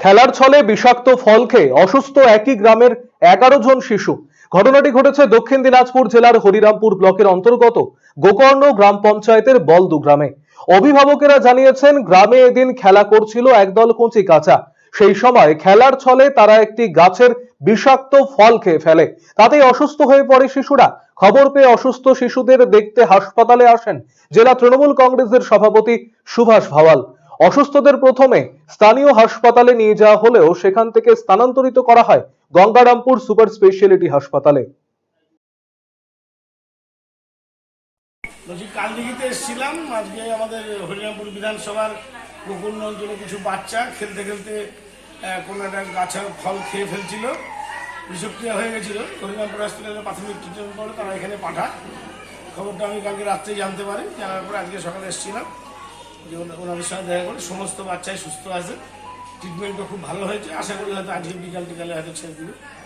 খেলার ছলে বিষাক্ত ফল খেয়ে অসুস্থ একই গ্রামের এগারো জন শিশু। ঘটনাটি ঘটেছে দক্ষিণ দিনাজপুর জেলার হরিরামপুর ব্লকের অন্তর্গত গোকর্ণ গ্রাম পঞ্চায়েতের বলদু গ্রামে। অভিভাবকেরা জানিয়েছেন, গ্রামে এদিন খেলা করছিল একদল কচি কাঁচা। সেই সময় খেলার ছলে তারা একটি গাছের বিষাক্ত ফল খেয়ে ফেলে। তাতেই অসুস্থ হয়ে পড়ে শিশুরা। খবর পেয়ে অসুস্থ শিশুদের দেখতে হাসপাতালে আসেন জেলা তৃণমূল কংগ্রেসের সভাপতি সুভাষ ভাওয়াল। অসুস্থদের প্রথমে স্থানীয় হাসপাতালে নিয়ে যাওয়া হলেও সেখান থেকে স্থানান্তরিত করা হয় গঙ্গারামপুর সুপার স্পেশালিটি হাসপাতালে। কালদিঘিতে এসেছিলাম। আজকে আমাদের হরিরামপুর বিধানসভার গোকুণ্ড অঞ্চলে কিছু বাচ্চা খেলতে খেলতে কোনো একটা গাছের ফল খেয়ে ফেলছিল। বিষক্রিয়া হয়ে গেছিল। হরিরামপুর হসপিটালে প্রাথমিক ট্রিটমেন্ট করে তারা এখানে পাঠায় খবরটা আমি কালকে রাত্রেই জানতে পারি। জানার পরে আজকে সকালে এসেছিলাম। যে ওনা- ওনাদের সঙ্গে দেখা করে সমস্ত বাচ্চাই সুস্থ আছে। ট্রিটমেন্টটা খুব ভালো হয়েছে। আশা করি হয়তো আজকে বিকাল টিকালে হয়তো ছেড়ে দিবে।